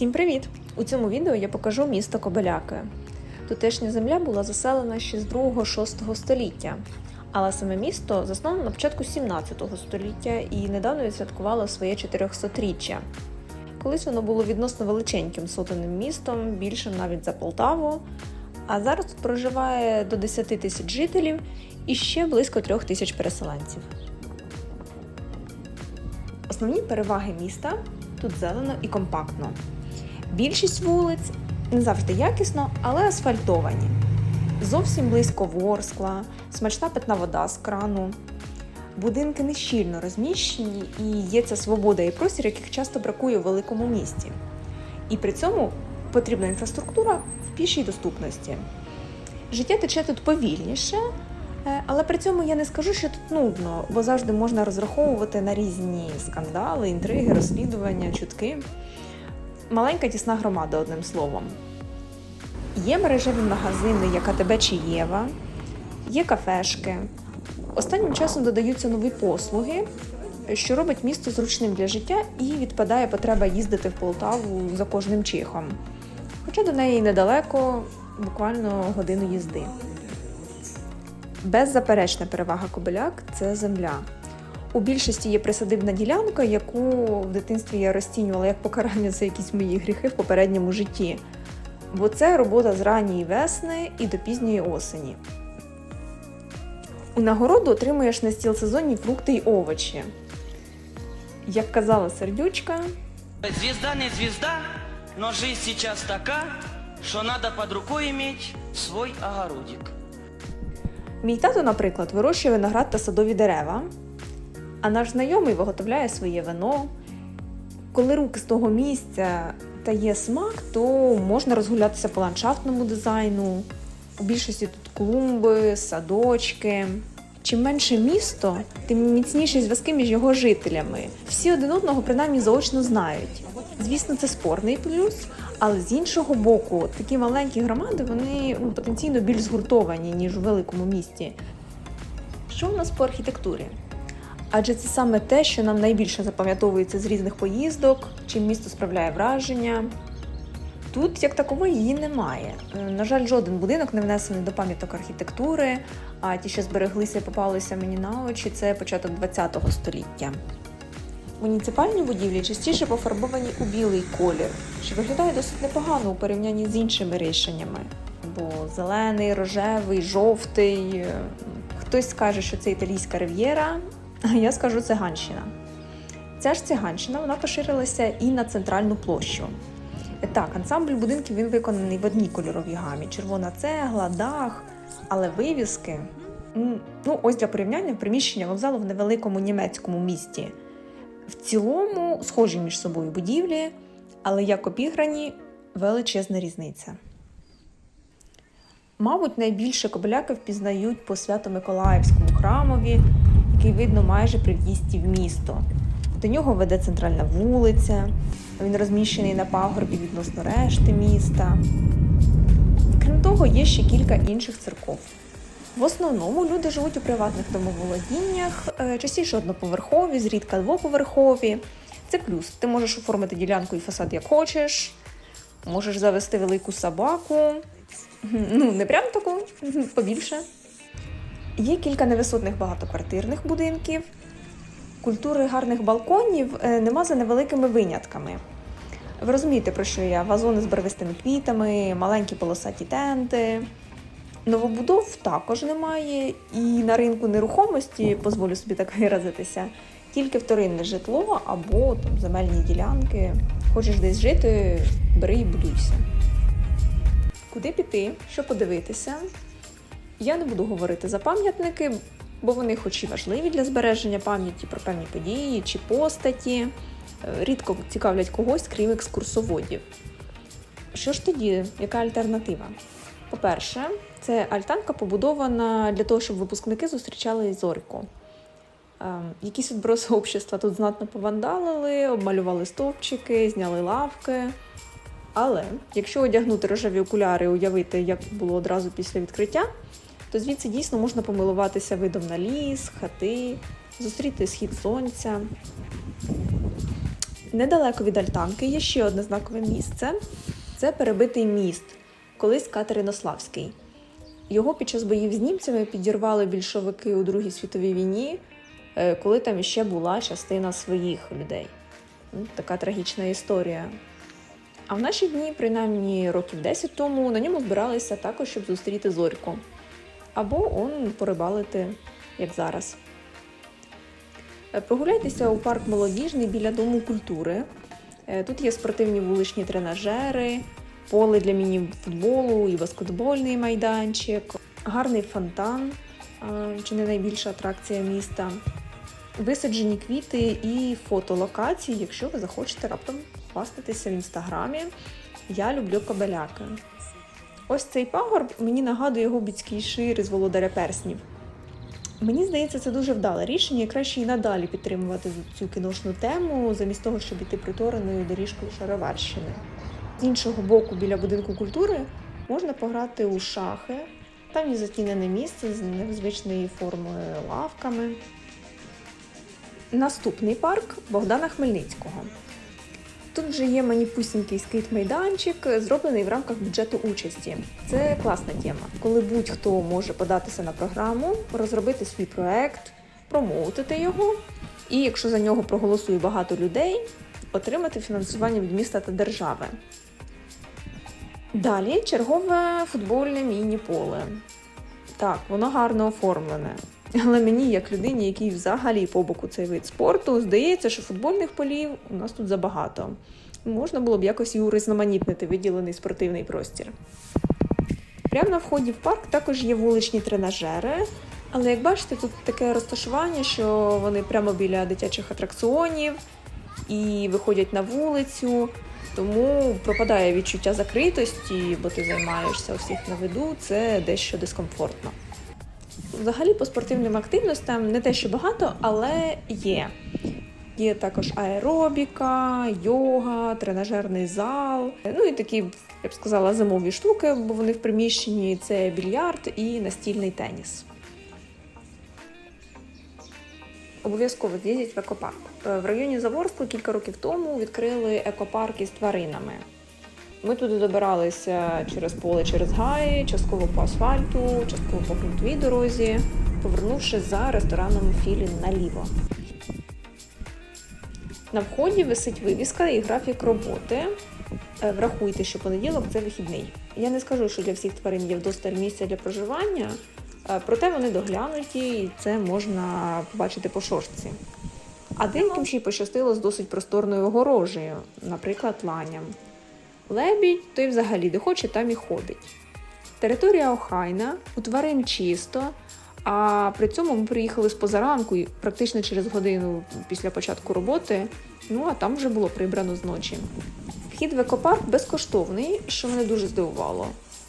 Всім привіт! У цьому відео я покажу місто Кобиляки. Тутешня земля була заселена ще з 2-6 століття, але саме місто засновано на початку 17 століття і недавно відсвяткувало своє 400-річчя. Колись воно було відносно величеньким сотенним містом, більшим навіть за Полтаву. А зараз тут проживає до 10 тисяч жителів і ще близько 3 тисяч переселенців. Основні переваги міста тут зелено і компактно. Більшість вулиць не завжди якісно, але асфальтовані. Зовсім близько Ворскла, смачна питна вода з крану. Будинки нещільно розміщені і є ця свобода і простір, яких часто бракує у великому місті. І при цьому потрібна інфраструктура в пішій доступності. Життя тече тут повільніше, е, але при цьому я не скажу, що тут нудно, бо завжди можна розраховувати на різні скандали, інтриги, розслідування, чутки. Маленька тісна громада, одним словом. Є мережеві магазини, як АТБ чи Єва, є кафешки. Останнім часом додаються нові послуги, що робить місто зручним для життя і відпадає потреба їздити в Полтаву за кожним чихом. Хоча до неї недалеко, буквально годину їзди. Беззаперечна перевага Кобиляк це земля. У більшості є присадибна ділянка, яку в дитинстві я розцінювала як покарання за якісь мої гріхи в попередньому житті. Бо це робота з ранньої весни і до пізньої осені. У нагороду отримуєш на стіл сезонні фрукти й овочі. Як казала сердючка, Звезда не звезда, но жизнь сейчас така, что надо под рукой иметь свой огородик. мій тато, наприклад, вирощує виноград та садові дерева, а наш знайомий виготовляє своє вино. Коли руки з того місця та є смак, то можна розгулятися по ландшафтному дизайну. У більшості тут клумби, садочки. Чим менше місто, тим міцніші зв'язки між його жителями. Всі один одного принаймні заочно знають. Звісно, це спорний плюс, але з іншого боку, такі маленькі громади вони ну, потенційно більш згуртовані, ніж у великому місті. Що у нас по архітектурі? Адже це саме те, що нам найбільше запам'ятовується з різних поїздок, чим місто справляє враження. Тут як такової її немає. Е, На жаль, жоден будинок не внесений до пам'яток архітектури, а ті, що збереглися і попалися мені на очі, це початок ХХ століття. Муніципальні будівлі частіше пофарбовані у білий колір, що виглядає досить непогано у порівнянні з іншими рішеннями. Бо зелений, рожевий, жовтий. е, Хтось скаже, що це італійська рив'єра, я скажу циганщина. Ця ж циганщина вона поширилася і на центральну площу. Так, ансамбль будинків він виконаний в одній кольоровій гамі: червона цегла, дах, але вивіски. Ну, ось для порівняння приміщення вокзалу в невеликому німецькому місті. В цілому схожі між собою будівлі, але як обіграні величезна різниця. Мабуть, найбільше кобиляки впізнають по Свято-Миколаївському храмові, який видно майже при в'їзді в місто. До нього веде центральна вулиця, він розміщений на пагорбі відносно решти міста. Крім того, є ще кілька інших церков. В основному люди живуть у приватних домоволодіннях, е, частіше одноповерхові, зрідка двоповерхові. Це плюс. Ти можеш оформити ділянку і фасад як хочеш, можеш завести велику собаку. Ну, не прям таку, побільше. Є кілька невисотних багатоквартирних будинків. Культури гарних балконів е, нема за невеликими винятками. Ви розумієте, про що я? Вазони з барвистими квітами, маленькі полосаті тенти. Новобудов також немає, і на ринку нерухомості, дозволю собі так виразитися, тільки вторинне житло або там, земельні ділянки. Хочеш десь жити, бери і будуйся. Куди піти, що подивитися? Я не буду говорити за пам'ятники, бо вони хоч і важливі для збереження пам'яті про певні події чи постаті, е, рідко цікавлять когось, крім екскурсоводів. Що ж тоді, яка альтернатива? По-перше, це альтанка побудована для того, щоб випускники зустрічали зорьку. Ем, Якісь відброси общества тут знатно повандалили, обмалювали стовпчики, зняли лавки. Але якщо одягнути рожеві окуляри і уявити, як було одразу після відкриття, то звідси дійсно можна помилуватися видом на ліс, хати, зустріти схід сонця. Недалеко від Альтанки є ще одне знакове місце це перебитий міст, колись Катеринославський. Його під час боїв з німцями підірвали більшовики у Другій світовій війні, е, коли там іще була частина своїх людей. Ну, Така трагічна історія. А в наші дні, принаймні років 10 тому, на ньому збиралися також, щоб зустріти зорьку. Або он порибалити, як зараз. Е, Прогуляйтеся у парк молодіжний біля Дому культури. Е, Тут є спортивні вуличні тренажери, поле для міні-футболу і баскетбольний майданчик, гарний фонтан, е, чи не найбільша атракція міста, висаджені квіти і фотолокації, якщо ви захочете раптом хвастатися в інстаграмі. Я люблю кобеляки. Ось цей пагорб мені нагадує Гобіцький шир із володаря перснів. Мені здається, це дуже вдале рішення, і краще і надалі підтримувати цю кіношну тему, замість того, щоб іти притореною доріжкою Шароварщини. З іншого боку, біля будинку культури можна пограти у шахи. Там є затінене місце з незвичної форми лавками. Наступний парк Богдана Хмельницького. Тут вже є маніпусінький скейт-майданчик, зроблений в рамках бюджету участі. Це класна тема, коли будь-хто може податися на програму, розробити свій проект, промоутити його, і якщо за нього проголосує багато людей, отримати фінансування від міста та держави. Далі чергове футбольне міні-поле. Так, воно гарно оформлене. Але мені, як людині, якій взагалі по боку цей вид спорту, здається, що футбольних полів у нас тут забагато. Можна було б якось і урізноманітнити виділений спортивний простір. Прямо на вході в парк також є вуличні тренажери, але як бачите, тут таке розташування, що вони прямо біля дитячих атракціонів і виходять на вулицю, тому пропадає відчуття закритості, бо ти займаєшся у всіх на виду, це дещо дискомфортно. Взагалі по спортивним активностям не те, що багато, але є. Є також аеробіка, йога, тренажерний зал. Ну і такі, я б сказала, зимові штуки, бо вони в приміщенні це більярд і настільний теніс. Обов'язково з'їздіть в екопарк. Е, В районі Заворскли кілька років тому відкрили екопарк із тваринами. Ми туди добиралися через поле, через гаї, частково по асфальту, частково по ґрунтовій дорозі, повернувши за рестораном Філін наліво. На вході висить вивіска і графік роботи. Е, Врахуйте, що понеділок це вихідний. Я не скажу, що для всіх тварин є вдосталь місця для проживання, е, проте вони доглянуті, і це можна побачити по шошці. А деяким ще й пощастило з досить просторною огорожею, наприклад, ланям. Лебідь той взагалі де хоче, там і ходить. Територія охайна, у тварин чисто, а при цьому ми приїхали з позаранку, практично через годину після початку роботи, ну а там вже було прибрано зночі. Вхід в екопарк безкоштовний, що мене дуже здивувало.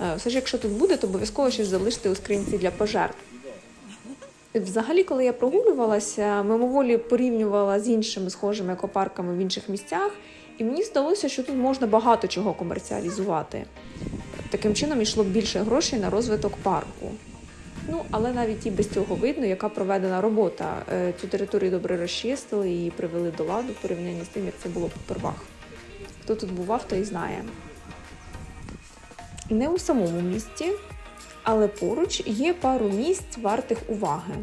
Е, Все ж, якщо тут буде, то обов'язково щось залишити у скринці для пожертв. Взагалі, коли я прогулювалася, мимоволі порівнювала з іншими схожими екопарками в інших місцях, і мені здалося, що тут можна багато чого комерціалізувати. Таким чином йшло більше грошей на розвиток парку. Ну, але навіть і без цього видно, яка проведена робота. Е, Цю територію добре розчистили і привели до ладу в порівнянні з тим, як це було попервах. Хто тут бував, той знає. Не у самому місті, але поруч є пару місць вартих уваги.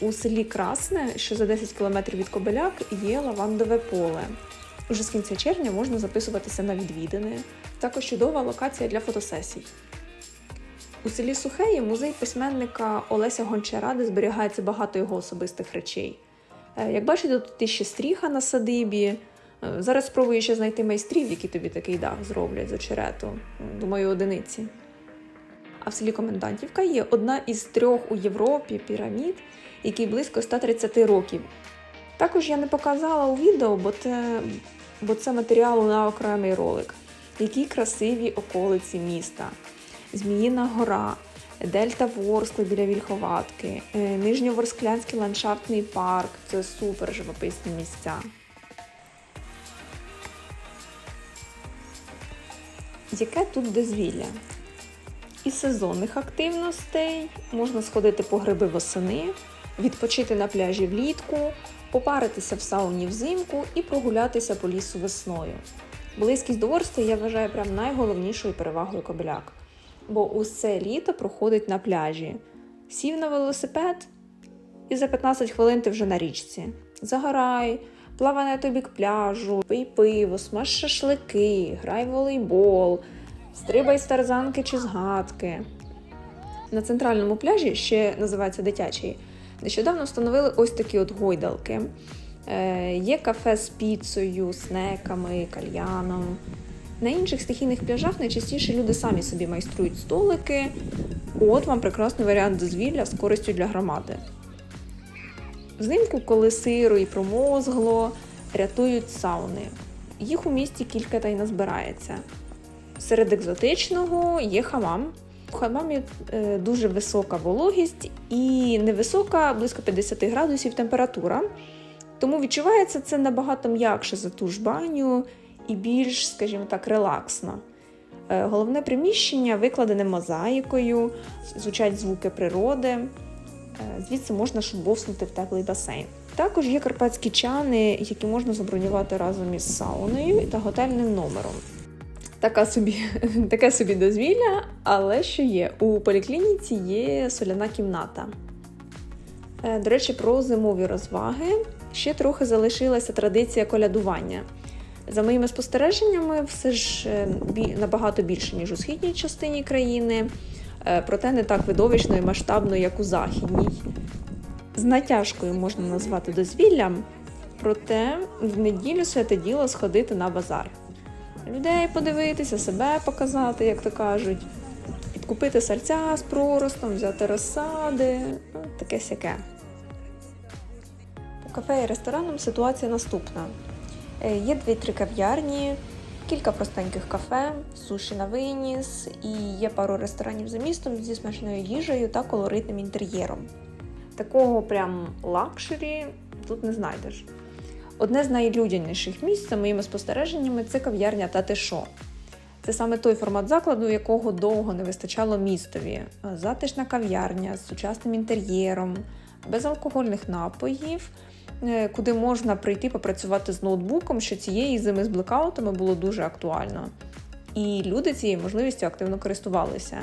У селі Красне, що за 10 кілометрів від Кобеляк, є лавандове поле. Уже з кінця червня можна записуватися на відвідини. Також чудова локація для фотосесій. У селі Сухе є музей письменника Олеся Гончара, де зберігається багато його особистих речей. Е, Як бачите, тут є ще стріха на садибі. Е, Зараз спробую ще знайти майстрів, які тобі такий дах зроблять з очерету. Думаю, одиниці. А в селі Комендантівка є одна із трьох у Європі пірамід, якій близько 130 років. Також я не показала у відео, бо це, бо це матеріал на окремий ролик. Які красиві околиці міста. Зміїна гора, Дельта Ворскли біля Вільховатки, е, Нижньоворсклянський ландшафтний парк це супер живописні місця. Яке тут дозвілля? Із сезонних активностей можна сходити по гриби восени, відпочити на пляжі влітку, попаритися в сауні взимку і прогулятися по лісу весною. Близькість до Орста я вважаю прям найголовнішою перевагою Кобиляк. Бо усе літо проходить на пляжі. Сів на велосипед, і за 15 хвилин ти вже на річці. Загорай, плавай на той бік пляжу, пий пиво, смаж шашлики, грай в волейбол, стрибай з тарзанки чи з гадки. На центральному пляжі, ще називається дитячий, нещодавно встановили ось такі от гойдалки. Е, є кафе з піцею, снеками, кальяном. На інших стихійних пляжах найчастіше люди самі собі майструють столики. От вам прекрасний варіант дозвілля з користю для громади. Взимку, коли сиро і промозгло, рятують сауни. Їх у місті кілька та й назбирається. Серед екзотичного є хамам. У хамамі е, дуже висока вологість і невисока, близько 50 градусів температура. Тому відчувається це набагато м'якше за ту ж баню і більш, скажімо так, релаксно. Е, Головне приміщення викладене мозаїкою, звучать звуки природи. Е, Звідси можна шубовснути в теплий басейн. Також є карпатські чани, які можна забронювати разом із сауною та готельним номером. Така собі, таке собі дозвілля, але що є? У поліклініці є соляна кімната. Е, До речі, про зимові розваги ще трохи залишилася традиція колядування. За моїми спостереженнями, все ж е, набагато більше, ніж у східній частині країни, е, проте не так видовищно і масштабно, як у західній. З натяжкою можна назвати дозвіллям, проте в неділю святе діло сходити на базар. Людей подивитися, себе показати, як то кажуть, підкупити серця з проростом, взяти розсади, ну, таке сяке. По кафе і ресторанам ситуація наступна. Е, Є дві-три кав'ярні, кілька простеньких кафе, суші на виніс, і є пару ресторанів за містом зі смачною їжею та колоритним інтер'єром. Такого прям лакшері тут не знайдеш. Одне з найлюдяніших місць, за моїми спостереженнями, це кав'ярня Тати Шо. Це саме той формат закладу, якого довго не вистачало містові. Затишна кав'ярня з сучасним інтер'єром, без алкогольних напоїв, е, куди можна прийти попрацювати з ноутбуком, що цієї зими з блекаутами було дуже актуально. І люди цією можливістю активно користувалися.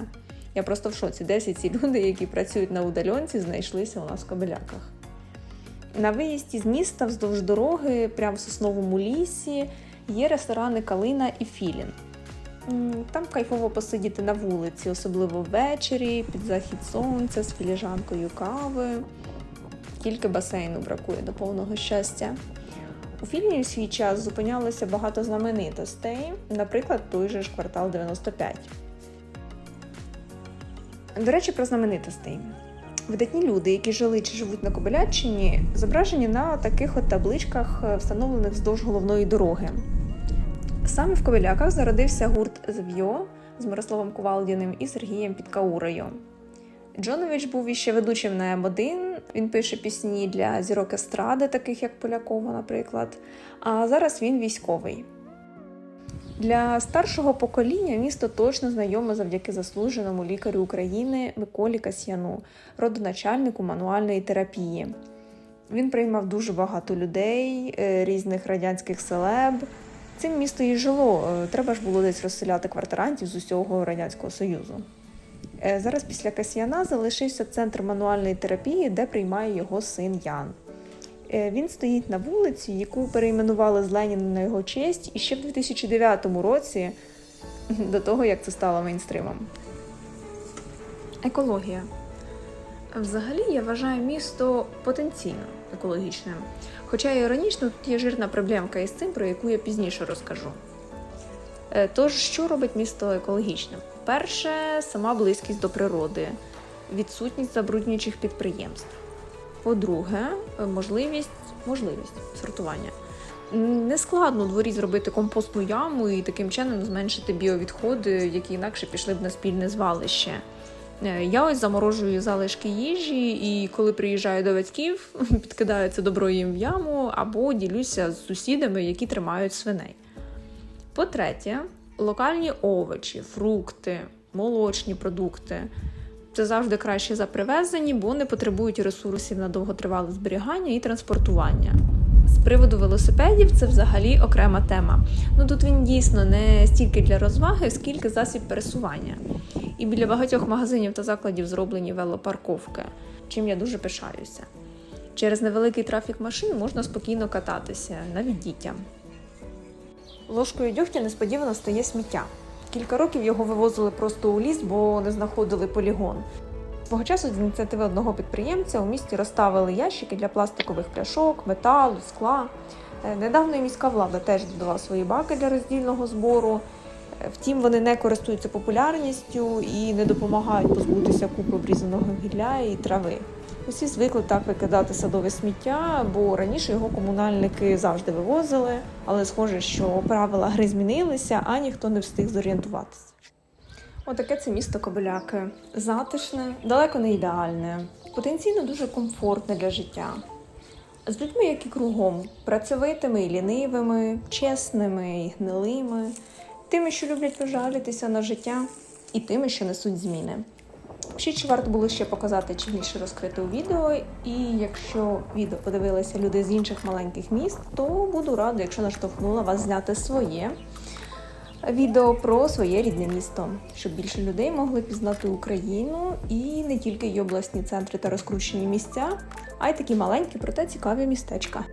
Я просто в шоці, де всі ці люди, які працюють на удальонці, знайшлися у нас в кабеляках. На виїзді з міста вздовж дороги, прямо в сосновому лісі, є ресторани Калина і Філін. Там кайфово посидіти на вулиці, особливо ввечері, під захід сонця з філіжанкою кави. Тільки басейну бракує до повного щастя. У фільмі в свій час зупинялося багато знаменитостей, наприклад, той же ж квартал 95. До речі, про знаменитостей. Видатні люди, які жили чи живуть на Кобиляччині, зображені на таких от табличках, встановлених вздовж головної дороги. Саме в Ковиляках зародився гурт Зв'йо з Мирославом Кувалдіним і Сергієм Підкаурою. Джонович був іще ведучим на М1. Він пише пісні для зірок естради, таких як Полякова, наприклад. А зараз він військовий. Для старшого покоління місто точно знайоме завдяки заслуженому лікарю України Миколі Касьяну, родоначальнику мануальної терапії. Він приймав дуже багато людей, е, різних радянських селеб. Цим місто і жило. е, Треба ж було десь розселяти квартирантів з усього Радянського Союзу. Е, Зараз після Касьяна залишився центр мануальної терапії, де приймає його син Ян. Е, Він стоїть на вулиці, яку перейменували з Леніна на його честь, і ще в 2009 році, до того як це стало мейнстримом. Екологія. Взагалі, я вважаю місто потенційно екологічним. Хоча іронічно тут є жирна проблемка із цим, про яку я пізніше розкажу. Е, Тож, що робить місто екологічним? Перше, сама близькість до природи, відсутність забруднюючих підприємств. По-друге, можливість, можливість сортування. М, Не складно у дворі зробити компостну яму і таким чином зменшити біовідходи, які інакше пішли б на спільне звалище. Е, Я ось заморожую залишки їжі, і коли приїжджаю до батьків, підкидаю це добро їм в яму або ділюся з сусідами, які тримають свиней. По-третє, локальні овочі, фрукти, молочні продукти. Це завжди краще за привезені, бо не потребують ресурсів на довготривале зберігання і транспортування. З приводу велосипедів це взагалі окрема тема. Ну тут він дійсно не стільки для розваги, скільки засіб пересування. І біля багатьох магазинів та закладів зроблені велопарковки, чим я дуже пишаюся. Через невеликий трафік машин можна спокійно кататися, навіть дітям. Ложкою дьогтя несподівано стає сміття. Кілька років його вивозили просто у ліс, бо не знаходили полігон. Свого часу з ініціативи одного підприємця у місті розставили ящики для пластикових пляшок, металу, скла. Е, Недавно міська влада теж додала свої баки для роздільного збору. Втім, вони не користуються популярністю і не допомагають позбутися купи обрізаного гілля і трави. Усі звикли так викидати садове сміття, бо раніше його комунальники завжди вивозили, але схоже, що правила гри змінилися, а ніхто не встиг зорієнтуватися. Отаке це місто Кобиляки. Затишне, далеко не ідеальне, потенційно дуже комфортне для життя. З людьми, які кругом, працьовитими і лінивими, чесними і гнилими, тими, що люблять пожалітися на життя, і тими, що несуть зміни. Пишіть, чи варто було ще показати чи більше розкрити у відео. І якщо відео подивилися люди з інших маленьких міст, то буду рада, якщо наштовхнула вас зняти своє відео про своє рідне місто, щоб більше людей могли пізнати Україну і не тільки її обласні центри та розкручені місця, а й такі маленькі, проте цікаві містечка.